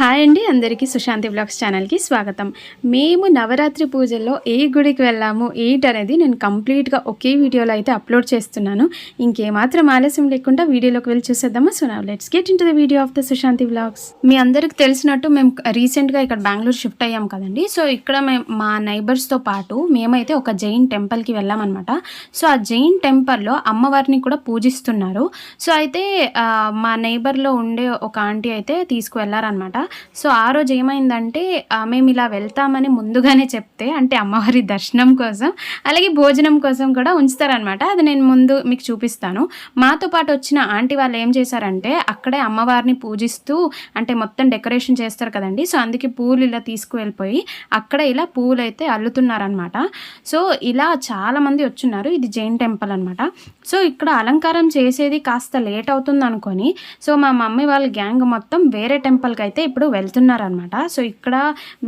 Hi అండి అందరికీ Sushanti blogs ఛానల్కి స్వాగతం. మేము నవరాత్రి పూజల్లో ఏ గుడికి వెళ్ళాము ఏంటి అనేది నేను కంప్లీట్గా ఒకే వీడియోలో అయితే అప్లోడ్ చేస్తున్నాను. ఇంకేమాత్రం ఆలస్యం లేకుండా వీడియోలోకి వెళ్ళి చూసేద్దామా? సో నా let's get in the video of the Sushanti blogs. మీ అందరికి తెలిసినట్టు మేము రీసెంట్గా ఇక్కడ బెంగళూరు షిఫ్ట్ అయ్యాం కదండి. సో ఇక్కడ మేము మా నైబర్స్తో పాటు మేమైతే ఒక జైన్ టెంపుల్కి వెళ్ళామన్నమాట. సో ఆ జైన్ టెంపుల్లో అమ్మవారిని కూడా పూజిస్తున్నారు. సో అయితే మా నైబర్లో ఉండే ఒక ఆంటీ అయితే తీసుకువెళ్ళారనమాట సో ఆ రోజు ఏమైందంటే మేము ఇలా వెళ్తామని ముందుగానే చెప్తే అంటే అమ్మవారి దర్శనం కోసం అలాగే భోజనం కోసం కూడా ఉంచుతారనమాట అది నేను ముందు మీకు చూపిస్తాను. మాతో పాటు వచ్చిన ఆంటీ వాళ్ళు ఏం చేశారంటే అక్కడే అమ్మవారిని పూజిస్తూ అంటే మొత్తం డెకరేషన్ చేస్తారు కదండి. సో అందుకే పూలు ఇలా తీసుకువెళ్ళిపోయి అక్కడ ఇలా పూలు అయితే అల్లుతున్నారనమాట సో ఇలా చాలామంది వచ్చున్నారు. ఇది జైన్ టెంపుల్ అనమాట సో ఇక్కడ అలంకారం చేసేది కాస్త లేట్ అవుతుంది అనుకొని సో మా మమ్మీ వాళ్ళ గ్యాంగ్ మొత్తం వేరే టెంపుల్కి అయితే ఇప్పుడు వెళ్తున్నారనమాట సో ఇక్కడ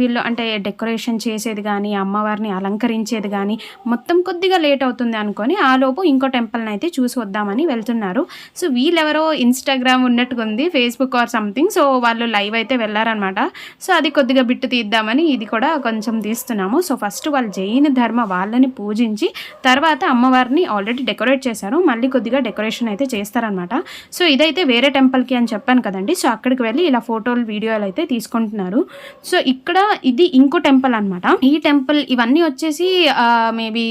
వీళ్ళు అంటే డెకరేషన్ చేసేది కానీ అమ్మవారిని అలంకరించేది కానీ మొత్తం కొద్దిగా లేట్ అవుతుంది అనుకొని ఆ లోపు ఇంకో టెంపుల్ని అయితే చూసి వద్దామని వెళ్తున్నారు. సో వీళ్ళెవరో ఇన్స్టాగ్రామ్ ఉన్నట్టుగా ఉంది ఫేస్బుక్ ఆర్ సంథింగ్. సో వాళ్ళు లైవ్ అయితే వెళ్ళారనమాట సో అది కొద్దిగా బిట్టు తీద్దామని ఇది కూడా కొంచెం తీస్తున్నాము. సో ఫస్ట్ వాళ్ళు జైన ధర్మ వాళ్ళని పూజించి తర్వాత అమ్మవారిని ఆల్రెడీ డెకరేట్ చేశారు. మళ్ళీ కొద్దిగా డెకరేషన్ అయితే చేస్తారనమాట సో ఇదైతే వేరే టెంపుల్కి అని చెప్పాను కదండి. సో అక్కడికి వెళ్ళి ఇలా ఫోటోలు వీడియో వీడియోలు అయితే తీసుకుంటున్నారు. సో ఇక్కడ ఇది ఇంకో టెంపుల్ అనమాట ఈ టెంపుల్ ఇవన్నీ వచ్చేసి మేబీ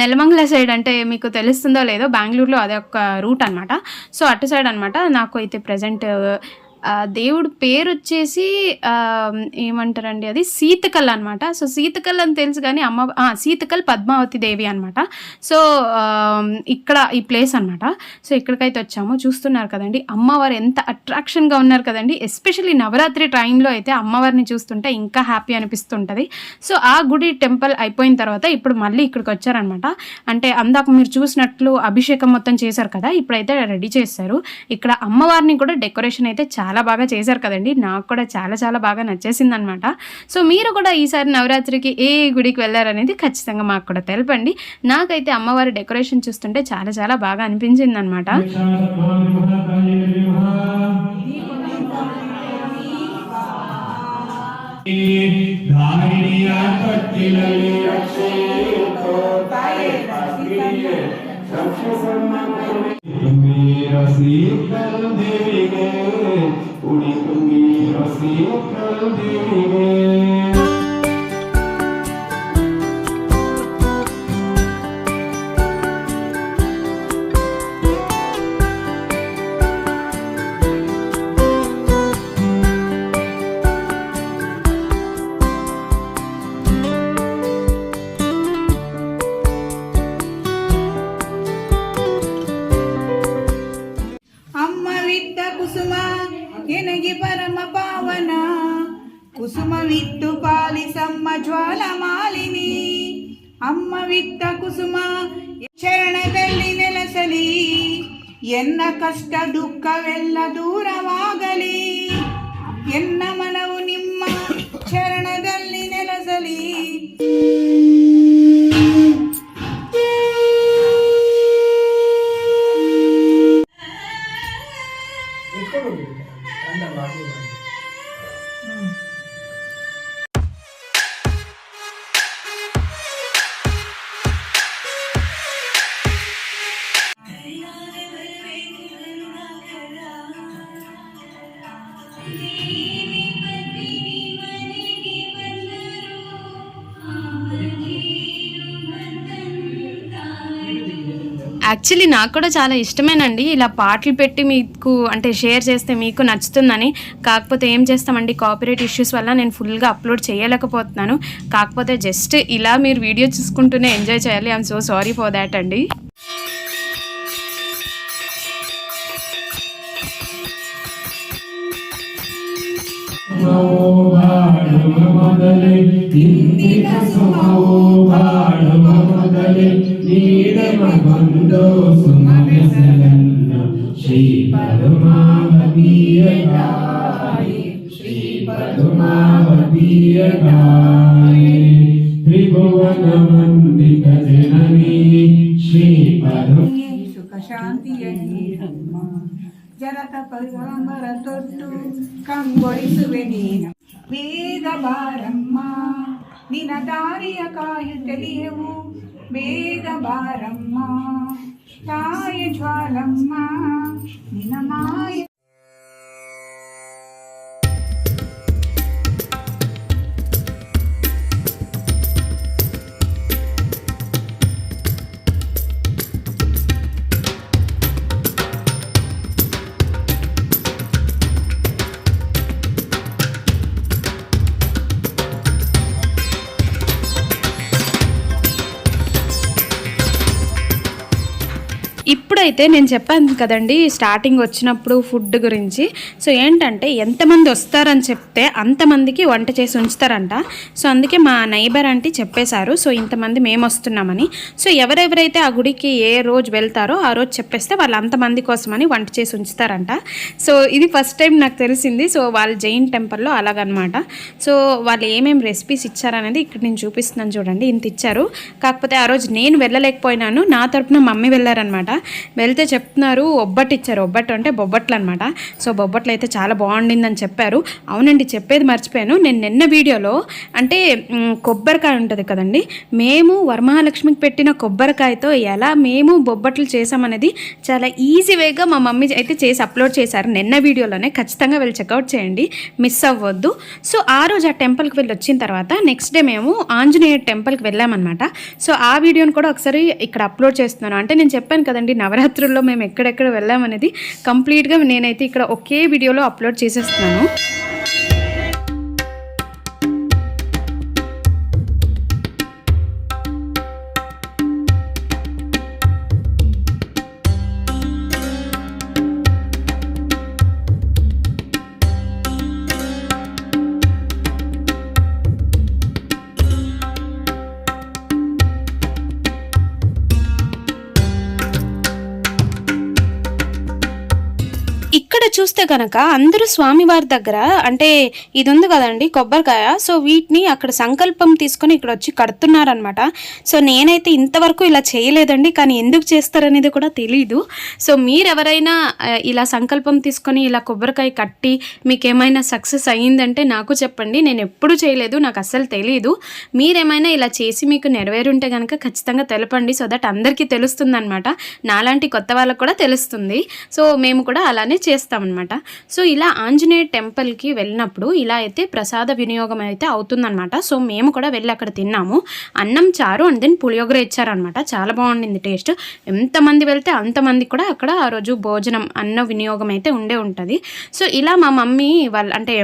నెలమంగళ సైడ్ అంటే మీకు తెలుస్తుందో లేదో బెంగళూరులో అదొక రూట్ అనమాట సో అటు సైడ్ అనమాట నాకు అయితే ప్రజెంట్ దేవుడు పేరు వచ్చేసి ఏమంటారండి అది? సీతకల్ అనమాట సో సీతకల్ అని తెలుసు కానీ అమ్మ సీతకల్ పద్మావతి దేవి అనమాట సో ఇక్కడ ఈ ప్లేస్ అనమాట సో ఇక్కడికైతే వచ్చాము. చూస్తున్నారు కదండి. అమ్మవారు ఎంత అట్రాక్షన్గా ఉన్నారు కదండి. ఎస్పెషల్లీ నవరాత్రి టైంలో అయితే అమ్మవారిని చూస్తుంటే ఇంకా హ్యాపీ అనిపిస్తుంటుంది. సో ఆ గుడి టెంపుల్ అయిపోయిన తర్వాత ఇప్పుడు మళ్ళీ ఇక్కడికి వచ్చారనమాట అంటే అందాక మీరు చూసినట్లు అభిషేకం మొత్తం చేశారు కదా ఇప్పుడైతే రెడీ చేశారు. ఇక్కడ అమ్మవారిని కూడా డెకరేషన్ అయితే చాలా చాలా బాగా చేశారు కదండి. నాకు కూడా చాలా చాలా బాగా నచ్చేసింది అనమాట సో మీరు కూడా ఈసారి నవరాత్రికి ఏ గుడికి వెళ్ళారనేది ఖచ్చితంగా మాకు కూడా తెలపండి. నాకైతే అమ్మవారి డెకరేషన్ చూస్తుంటే చాలా చాలా బాగా అనిపించింది అనమాట سيكذبون ಎನ್ನ ಕಷ್ಟ ದುಃಖವೆಲ್ಲ ದೂರವಾಗಲಿ. ಎನ್ನ యాక్చువల్లీ నాకు కూడా చాలా ఇష్టమేనండి. ఇలా పాటలు పెట్టి మీకు అంటే షేర్ చేస్తే మీకు నచ్చుతుందని. కాకపోతే ఏం చేస్తామండి కాపీరైట్ ఇష్యూస్ వల్ల నేను ఫుల్గా అప్లోడ్ చేయలేకపోతున్నాను. కాకపోతే జస్ట్ ఇలా మీరు వీడియో చూసుకుంటూనే ఎంజాయ్ చేయాలి. I'm so sorry for that అండి. No. ಮೊದಲೇ ಇಂದಿನ ಸುಮವು ಬಾಳುವ ಮೊದಲೇ ನೀಡಮಗೊಂದು ಸುಮವೆಸಲನ್ನ ಶ್ರೀ ಪರಮಾವತಿಯ ಗಾಯಿ ಶ್ರೀ ಪರಮಾವತಿಯ ಗಾಯಿ ತ್ರಿಭುವನ ವಂದಿತ ಜನನಿ ಶ್ರೀ ಪರಮ ಸುಖ ಶಾಂತಿಯ ನೀಡಮ್ಮ ಜರತ ಪರಂಬರ ತೊಟ್ಟು ಕಂಗೊಳಿಸುವೆ ನೀನು ಬೇಗ ಬಾರಮ್ಮ ನಿನ ದಾರಿಯ ಕಾಯು ತಿಳಿಯವು ಬೇಗ ಬಾರಮ್ಮ ತಾಯ ಜ್ವಾಲಮ್ಮ ನಿನ ಮಾಯ అయితే నేను చెప్పాను కదండి స్టార్టింగ్ వచ్చినప్పుడు ఫుడ్ గురించి. సో ఏంటంటే ఎంతమంది వస్తారని చెప్తే అంతమందికి వంట చేసి ఉంచుతారంట. సో అందుకే మా నైబర్ ఆంటీ చెప్పేశారు సో ఇంతమంది మేము వస్తున్నామని. సో ఎవరెవరైతే ఆ గుడికి ఏ రోజు వెళ్తారో ఆ రోజు చెప్పేస్తే వాళ్ళు అంతమంది కోసమని వంట చేసి ఉంచుతారంట. సో ఇది ఫస్ట్ టైం నాకు తెలిసింది సో వాళ్ళ జైన్ టెంపుల్లో అలాగనమాట. సో వాళ్ళు ఏమేమి రెసిపీస్ ఇచ్చారనేది ఇక్కడ నేను చూపిస్తున్నాను చూడండి ఇంత ఇచ్చారు. కాకపోతే ఆ రోజు నేను వెళ్ళలేకపోయినాను నా తరపున మమ్మీ వెళ్ళారనమాట. వెళ్తే చెప్తున్నారు ఒబ్బట్టు ఇచ్చారు ఒబ్బట్టు అంటే బొబ్బట్లు అనమాట సో బొబ్బట్లు అయితే చాలా బాగుండిందని చెప్పారు. అవునండి చెప్పేది మర్చిపోయాను. నేను నిన్న వీడియోలో అంటే కొబ్బరికాయ ఉంటుంది కదండి మేము వరమహాలక్ష్మికి పెట్టిన కొబ్బరికాయతో ఎలా మేము బొబ్బట్లు చేసామనేది చాలా ఈజీ వేగా మా మమ్మీ అయితే చేసి అప్లోడ్ చేశారు. నిన్న వీడియోలోనే ఖచ్చితంగా వెళ్ళి చెక్అవుట్ చేయండి మిస్ అవ్వద్దు. సో ఆ రోజు ఆ టెంపుల్కి వెళ్ళి వచ్చిన తర్వాత నెక్స్ట్ డే మేము ఆంజనేయ టెంపుల్కి వెళ్ళామన్నమాట. సో ఆ వీడియోని కూడా ఒకసారి ఇక్కడ అప్లోడ్ చేస్తున్నాను. అంటే నేను చెప్పాను కదండి నవరాత్రి నవరాత్రుల్లో మేము ఎక్కడెక్కడ వెళ్ళామనేది కంప్లీట్గా నేనైతే ఇక్కడ ఒకే వీడియోలో అప్లోడ్ చేసేస్తున్నాను. గనక కనుక అందరూ స్వామివారి దగ్గర అంటే ఇది ఉంది కదండి కొబ్బరికాయ సో వీటిని అక్కడ సంకల్పం తీసుకొని ఇక్కడ వచ్చి కడుతున్నారనమాట సో నేనైతే ఇంతవరకు ఇలా చేయలేదండి కానీ ఎందుకు చేస్తారనేది కూడా తెలియదు సో మీరు ఎవరైనా ఇలా సంకల్పం తీసుకొని ఇలా కొబ్బరికాయ కట్టి మీకు ఏమైనా సక్సెస్ అయ్యిందంటే నాకు చెప్పండి నేను ఎప్పుడు చేయలేదు నాకు అస్సలు తెలియదు మీరేమైనా ఇలా చేసి మీకు నెరవేరుంటే కనుక ఖచ్చితంగా తెలపండి సో దట్ అందరికీ తెలుస్తుంది అనమాట నాలాంటి కొత్త వాళ్ళకు కూడా తెలుస్తుంది. సో మేము కూడా అలానే చేస్తామన్నమాట. సో ఇలా ఆంజనేయ టెంపుల్కి వెళ్ళినప్పుడు ఇలా అయితే ప్రసాద వినియోగం అయితే అవుతుందన్నమాట. సో మేము కూడా వెళ్ళి అక్కడ తిన్నాము. అన్నం చారు అండ్ దెన్ పులియోగర ఇచ్చారనమాట చాలా బాగుండింది టేస్ట్. ఎంతమంది వెళ్తే అంతమంది కూడా అక్కడ ఆ రోజు భోజనం అన్న వినియోగం అయితే ఉండే ఉంటుంది. సో ఇలా మా మమ్మీ వాళ్ళ అంటే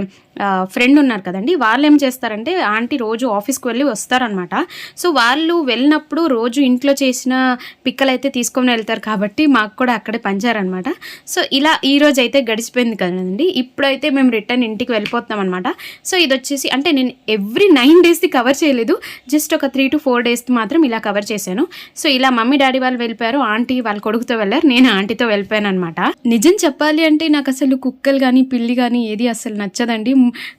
ఫ్రెండ్ ఉన్నారు కదండి. వాళ్ళు ఏం చేస్తారంటే ఆంటీ రోజు ఆఫీస్కి వెళ్ళి వస్తారనమాట సో వాళ్ళు వెళ్ళినప్పుడు రోజు ఇంట్లో చేసిన పిక్కలు అయితే తీసుకొని వెళ్తారు కాబట్టి మాకు కూడా అక్కడే పంచారనమాట సో ఇలా ఈ రోజు అయితే గడిచిపోయింది కదండి. ఇప్పుడైతే మేము రిటర్న్ ఇంటికి వెళ్ళిపోతున్నాం అనమాట సో ఇది వచ్చేసి అంటే నేను ఎవ్రీ నైన్ డేస్ది కవర్ చేయలేదు. జస్ట్ ఒక త్రీ టు ఫోర్ డేస్ది మాత్రం ఇలా కవర్ చేశాను. సో ఇలా మమ్మీ డాడీ వాళ్ళు వెళ్ళిపోయారు. ఆంటీ వాళ్ళ కొడుకుతో వెళ్ళారు. నేను ఆంటీతో వెళ్ళిపోయాను అనమాట నిజం చెప్పాలి అంటే నాకు అసలు కుక్కలు కానీ పిల్లి కానీ ఏది అసలు నచ్చదండి.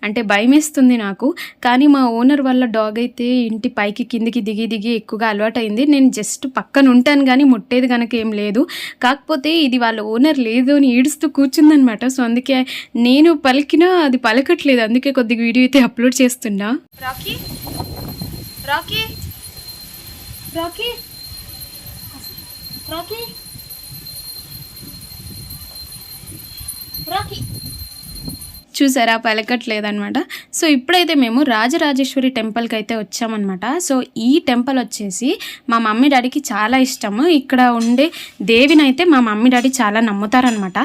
అంటే భయమేస్తుంది నాకు. కానీ మా ఓనర్ వల్ల డాగ్ అయితే ఇంటి పైకి కిందికి దిగి దిగి ఎక్కువగా అలవాటైంది. నేను జస్ట్ పక్కన ఉంటాను కానీ ముట్టేది కనుక ఏం లేదు. కాకపోతే ఇది వాళ్ళ ఓనర్ లేదు అని ఏడుస్తూ కూర్చుందనమాట సో అందుకే నేను పలికినా అది పలకట్లేదు. అందుకే కొద్దిగా వీడియో అయితే అప్లోడ్ చేస్తున్నా. Rocky? Rocky? Rocky? Rocky? Rocky? చూసారా? పలకట్లేదనమాట సో ఇప్పుడైతే మేము రాజరాజేశ్వరి టెంపుల్కి అయితే వచ్చామన్నమాట. సో ఈ టెంపుల్ వచ్చేసి మా మమ్మీ డాడీకి చాలా ఇష్టము. ఇక్కడ ఉండే దేవిని అయితే మా మమ్మీ డాడీ చాలా నమ్ముతారనమాట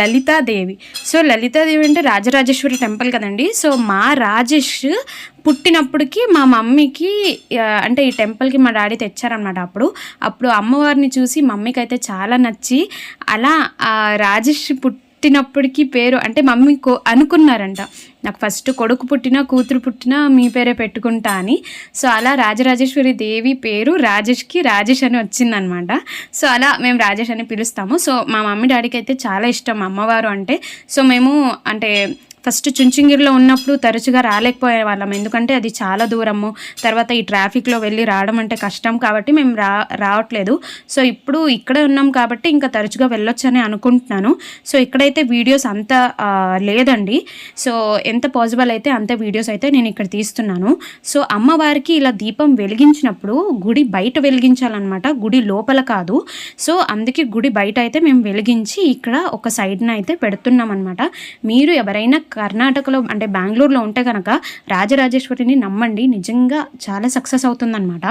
లలితాదేవి. సో లలితాదేవి అంటే రాజరాజేశ్వరి టెంపుల్ కదండి. సో మా రాజేష్ పుట్టినప్పటికి మా మమ్మీకి అంటే ఈ టెంపుల్కి మా డాడీ తెచ్చారనమాట అప్పుడు. అప్పుడు అమ్మవారిని చూసి మమ్మీకి అయితే చాలా నచ్చి అలా ఆ రాజేష్ పుట్టి పుట్టినప్పటికీ పేరు అంటే మమ్మీ కో అనుకున్నారంట. నాకు ఫస్ట్ కొడుకు పుట్టినా కూతురు పుట్టినా మీ పేరే పెట్టుకుంటా అని. సో అలా రాజరాజేశ్వరి దేవి పేరు రాజేష్కి రాజేష్ అని వచ్చిందనమాట. సో అలా మేము రాజేష్ అని పిలుస్తాము. సో మా మమ్మీ డాడీకి అయితే చాలా ఇష్టం అమ్మవారు అంటే. సో మేము అంటే ఫస్ట్ చుంచుంగిరిలో ఉన్నప్పుడు తరచుగా రాలేకపోయే వాళ్ళం ఎందుకంటే అది చాలా దూరము. తర్వాత ఈ ట్రాఫిక్లో వెళ్ళి రావడం అంటే కష్టం కాబట్టి మేము రా రావట్లేదు. సో ఇప్పుడు ఇక్కడే ఉన్నాం కాబట్టి ఇంకా తరచుగా వెళ్ళొచ్చని అనుకుంటున్నాను. సో ఇక్కడైతే వీడియోస్ అంత లేదండి. సో ఎంత పాసిబుల్ అయితే అంత వీడియోస్ అయితే నేను ఇక్కడ తీస్తున్నాను. సో అమ్మవారికి ఇలా దీపం వెలిగించినప్పుడు గుడి బయట వెలిగించాలన్నమాట. గుడి లోపల కాదు. సో అందుకే గుడి బయట అయితే మేము వెలిగించి ఇక్కడ ఒక సైడ్న అయితే పెడుతున్నాం అనమాట మీరు ఎవరైనా కర్ణాటకలో అంటే బెంగళూరులో ఉంటే కనుక రాజరాజేశ్వరిని నమ్మండి. నిజంగా చాలా సక్సెస్ అవుతుందన్నమాట.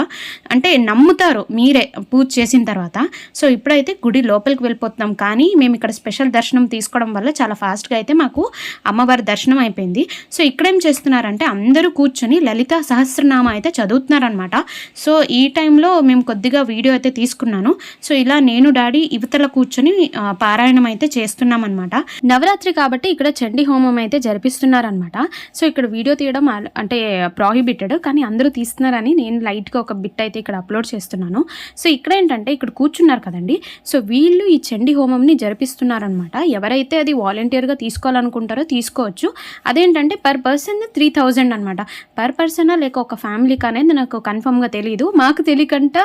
అంటే నమ్ముతారు మీరే పూజ చేసిన తర్వాత. సో ఇప్పుడైతే గుడి లోపలికి వెళ్ళిపోతున్నాం. కానీ మేము ఇక్కడ స్పెషల్ దర్శనం తీసుకోవడం వల్ల చాలా ఫాస్ట్గా అయితే మాకు అమ్మవారి దర్శనం అయిపోయింది. సో ఇక్కడేం చేస్తున్నారంటే అందరూ కూర్చొని లలిత సహస్రనామ అయితే చదువుతున్నారనమాట సో ఈ టైంలో మేము కొద్దిగా వీడియో అయితే తీసుకున్నాను. సో ఇలా నేను డాడీ ఇవతల కూర్చొని పారాయణం అయితే చేస్తున్నాం అనమాట నవరాత్రి కాబట్టి ఇక్కడ చండీ హోమం అయితే అయితే జరిపిస్తున్నారనమాట సో ఇక్కడ వీడియో తీయడం అంటే ప్రాహిబిటెడ్ కానీ అందరూ తీస్తున్నారని నేను లైట్గా ఒక బిట్ అయితే ఇక్కడ అప్లోడ్ చేస్తున్నాను. సో ఇక్కడ ఏంటంటే ఇక్కడ కూర్చున్నారు కదండి. సో వీళ్ళు ఈ చండీ హోమంని జరిపిస్తున్నారనమాట ఎవరైతే అది వాలంటీర్గా తీసుకోవాలనుకుంటారో తీసుకోవచ్చు. అదేంటంటే పర్ పర్సన్ త్రీ థౌజండ్ అనమాట పర్ పర్సన్ లేక ఒక ఫ్యామిలీకి అనేది నాకు కన్ఫర్మ్గా తెలియదు మాకు తెలియకంట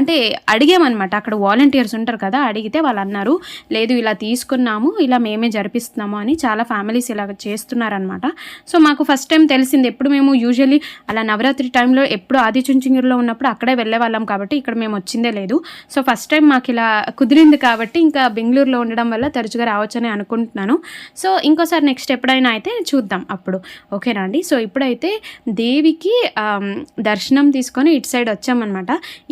అంటే అడిగామన్నమాట. అక్కడ వాలంటీర్స్ ఉంటారు కదా అడిగితే వాళ్ళు అన్నారు లేదు ఇలా తీసుకున్నాము ఇలా మేమే జరిపిస్తున్నాము అని చాలా ఫ్యామిలీ ఫ్యామిలీస్ ఇలా చేస్తున్నారనమాట సో మాకు ఫస్ట్ టైం తెలిసింది ఎప్పుడు మేము యూజువల్లీ అలా నవరాత్రి టైంలో ఎప్పుడు ఆదిచుంచంగిరిలో ఉన్నప్పుడు అక్కడే వెళ్ళేవాళ్ళం కాబట్టి ఇక్కడ మేము వచ్చిందే లేదు. సో ఫస్ట్ టైం మాకు ఇలా కుదిరింది కాబట్టి ఇంకా బెంగళూరులో ఉండడం వల్ల తరచుగా రావచ్చని అనుకుంటున్నాను. సో ఇంకోసారి నెక్స్ట్ ఎప్పుడైనా అయితే చూద్దాం అప్పుడు. ఓకేనా అండి? సో ఇప్పుడైతే దేవికి దర్శనం తీసుకొని ఇటు సైడ్ వచ్చామన్నమాట.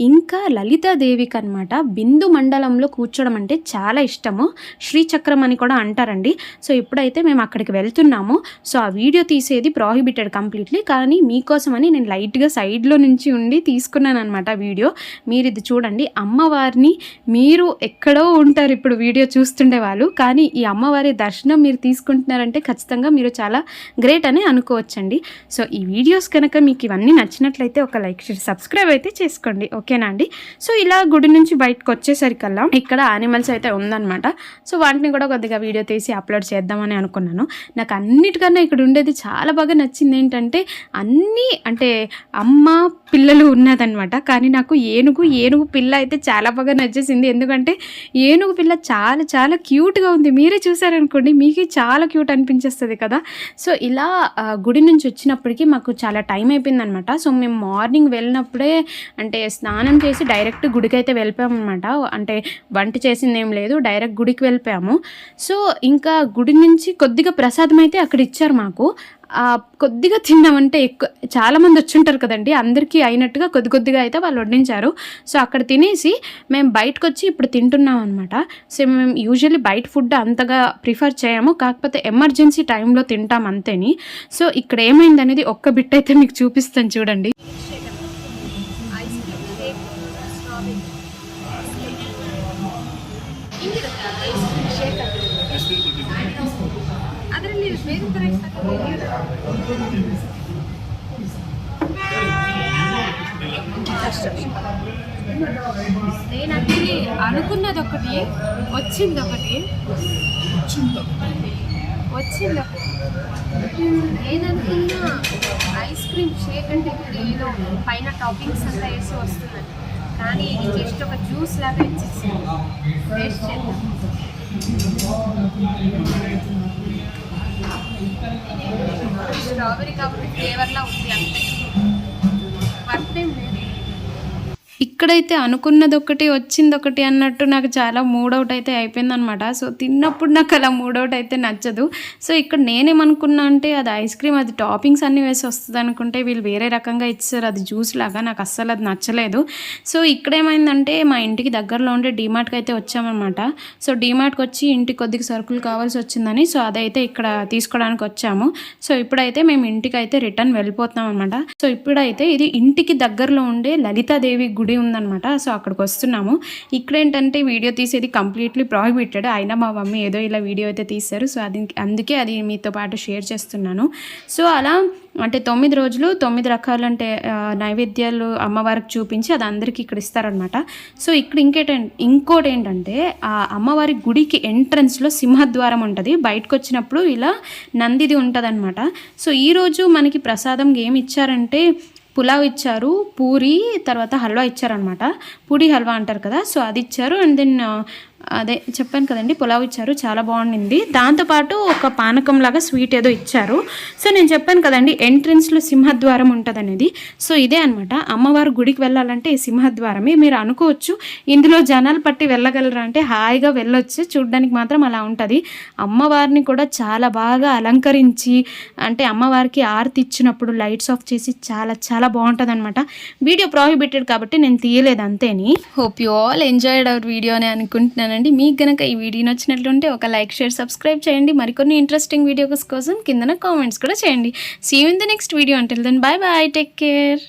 ఇంకా లలితాదేవికి అనమాట బిందు మండలంలో కూర్చోవడం అంటే చాలా ఇష్టము. శ్రీచక్రం అని కూడా అంటారండి. సో ఇప్పుడైతే మేము అక్కడికి వెళ్తున్నాము. సో ఆ వీడియో తీసేది ప్రాహిబిటెడ్ కంప్లీట్లీ కానీ మీకోసమని నేను లైట్గా సైడ్లో నుంచి ఉండి తీసుకున్నాను అనమాట వీడియో. మీరు ఇది చూడండి. అమ్మవారిని మీరు ఎక్కడో ఉంటారు ఇప్పుడు వీడియో చూస్తుండే వాళ్ళు. కానీ ఈ అమ్మవారి దర్శనం మీరు తీసుకుంటున్నారంటే ఖచ్చితంగా మీరు చాలా గ్రేట్ అని అనుకోవచ్చండి. సో ఈ వీడియోస్ కనుక మీకు ఇవన్నీ నచ్చినట్లయితే ఒక లైక్ షేర్ సబ్స్క్రైబ్ అయితే చేసుకోండి. ఓకేనా అండి? సో ఇలా గుడి నుంచి బయటకు వచ్చేసరికల్లా ఇక్కడ యానిమల్స్ అయితే ఉందన్నమాట. సో వాటిని కూడా కొద్దిగా వీడియో తీసి అప్లోడ్ చేద్దామని అనుకున్నాను. నాకు అన్నిటికన్నా ఇక్కడ ఉండేది చాలా బాగా నచ్చింది ఏంటంటే అన్నీ అంటే అమ్మ పిల్లలు ఉన్నదనమాట కానీ నాకు ఏనుగు ఏనుగు పిల్ల అయితే చాలా బాగా నచ్చేసింది. ఎందుకంటే ఏనుగు పిల్ల చాలా చాలా క్యూట్గా ఉంది. మీరే చూసారనుకోండి మీకే చాలా క్యూట్ అనిపించేస్తుంది కదా. సో ఇలా గుడి నుంచి వచ్చినప్పటికీ మాకు చాలా టైం అయిపోయిందనమాట సో మేము మార్నింగ్ వెళ్ళినప్పుడే అంటే స్నానం చేసి డైరెక్ట్ గుడికి అయితే వెళ్ళిపోయామన్నమాట. అంటే వంట చేసింది ఏం లేదు డైరెక్ట్ గుడికి వెళ్ళిపోయాము. సో ఇంకా గుడి నుంచి కొద్దిగా ప్రసాదం అయితే అక్కడ ఇచ్చారు మాకు. కొద్దిగా తిన్నామంటే ఎక్కువ చాలామంది వచ్చుంటారు కదండి. అందరికీ అయినట్టుగా కొద్ది కొద్దిగా అయితే వాళ్ళు వడ్డించారు సో అక్కడ తినేసి మేము బయటకు వచ్చి ఇప్పుడు తింటున్నాం అనమాట సో మేము యూజువల్లీ బయట ఫుడ్ అంతగా ప్రిఫర్ చేయము. కాకపోతే ఎమర్జెన్సీ టైంలో తింటాం అంతేని. సో ఇక్కడ ఏమైంది అనేది ఒక్క బిట్ అయితే మీకు చూపిస్తాను చూడండి. ఐస్ క్రీమ్ షేక్ నేను యాక్చువల్లీ అనుకున్నది ఒకటి వచ్చింది ఒకటి వచ్చింది నేననుకున్నా ఐస్ క్రీమ్ షేక్ అంటే ఇప్పుడు ఏదో పైన టాపింగ్స్ అంతా వేసి వస్తుందని కానీ ఇది జస్ట్ ఒక జ్యూస్ లాగా ఇచ్చేసింది. టేస్ట్ చేద్దాం. స్ట్రాబెరీ కాబట్టి ఫ్లేవర్లా ఉంది అంతే. ఇక్కడైతే అనుకున్నది ఒకటి వచ్చింది ఒకటి అన్నట్టు నాకు చాలా మూడౌట్ అయితే అయిపోయిందనమాట సో తిన్నప్పుడు నాకు అలా మూడౌట్ అయితే నచ్చదు. సో ఇక్కడ నేనేమనుకున్నా అంటే అది ఐస్ క్రీమ్ అది టాపింగ్స్ అన్నీ వేసి వస్తుంది అనుకుంటే వీళ్ళు వేరే రకంగా ఇచ్చారు అది జ్యూస్ లాగా నాకు అస్సలు అది నచ్చలేదు. సో ఇక్కడ ఏమైందంటే మా ఇంటికి దగ్గరలో ఉండే డీమార్ట్కి అయితే వచ్చామన్నమాట. సో డీమార్ట్కి వచ్చి ఇంటికి కొద్దిగా సరుకులు కావాల్సి వచ్చిందని సో అదైతే ఇక్కడ తీసుకోవడానికి వచ్చాము. సో ఇప్పుడైతే మేము ఇంటికి అయితే రిటర్న్ వెళ్ళిపోతున్నాం అనమాట సో ఇప్పుడైతే ఇది ఇంటికి దగ్గరలో ఉండే లలితాదేవి గుడి ఉందనమాట సో అక్కడికి వస్తున్నాము ఇక్కడ ఏంటంటే వీడియో తీసేది కంప్లీట్లీ ప్రాహిబిటెడ్. అయినా మా మమ్మీ ఏదో ఇలా వీడియో అయితే తీశారు సో అది అందుకే అది మీతో పాటు షేర్ చేస్తున్నాను. సో అలా అంటే తొమ్మిది రోజులు తొమ్మిది రకాలు అంటే నైవేద్యాలు అమ్మవారికి చూపించి అది అందరికీ ఇక్కడ ఇస్తారనమాట సో ఇక్కడ ఇంకేట ఇంకోటి ఏంటంటే ఆ అమ్మవారి గుడికి ఎంట్రన్స్లో సింహద్వారం ఉంటుంది. బయటకు వచ్చినప్పుడు ఇలా నందిది ఉంటుంది సో ఈరోజు మనకి ప్రసాదం ఏమి ఇచ్చారంటే పులావ్ ఇచ్చారు పూరి తర్వాత హల్వా ఇచ్చారనమాట పూరి హల్వా అంటారు కదా సో అది ఇచ్చారు. అండ్ దెన్ అదే చెప్పాను కదండి పులావ్ ఇచ్చారు చాలా బాగుండింది. దాంతోపాటు ఒక పానకం లాగా స్వీట్ ఏదో ఇచ్చారు. సో నేను చెప్పాను కదండి ఎంట్రన్స్లో సింహద్వారం ఉంటుంది అనేది సో ఇదే అనమాట అమ్మవారి గుడికి వెళ్ళాలంటే ఈ సింహద్వారమే. మీరు అనుకోవచ్చు ఇందులో జనాలు పట్టి వెళ్ళగలరా అంటే హాయిగా వెళ్ళొచ్చు. చూడడానికి మాత్రం అలా ఉంటుంది. అమ్మవారిని కూడా చాలా బాగా అలంకరించి అంటే అమ్మవారికి ఆర్తి ఇచ్చినప్పుడు లైట్స్ ఆఫ్ చేసి చాలా చాలా బాగుంటుంది అనమాట వీడియో ప్రాహిబిటెడ్ కాబట్టి నేను తీయలేదు అంతేని. Hope you all enjoyed our video అని అనుకుంటున్నానండి మీకు గనక ఈ వీడియో నచ్చినట్లుంటే ఒక లైక్ షేర్ సబ్స్క్రైబ్ చేయండి. మరికొన్ని ఇంట్రెస్టింగ్ వీడియోస్ కోసం కిందన కామెంట్స్ కూడా చేయండి. See in the next video అంటే then bye bye take care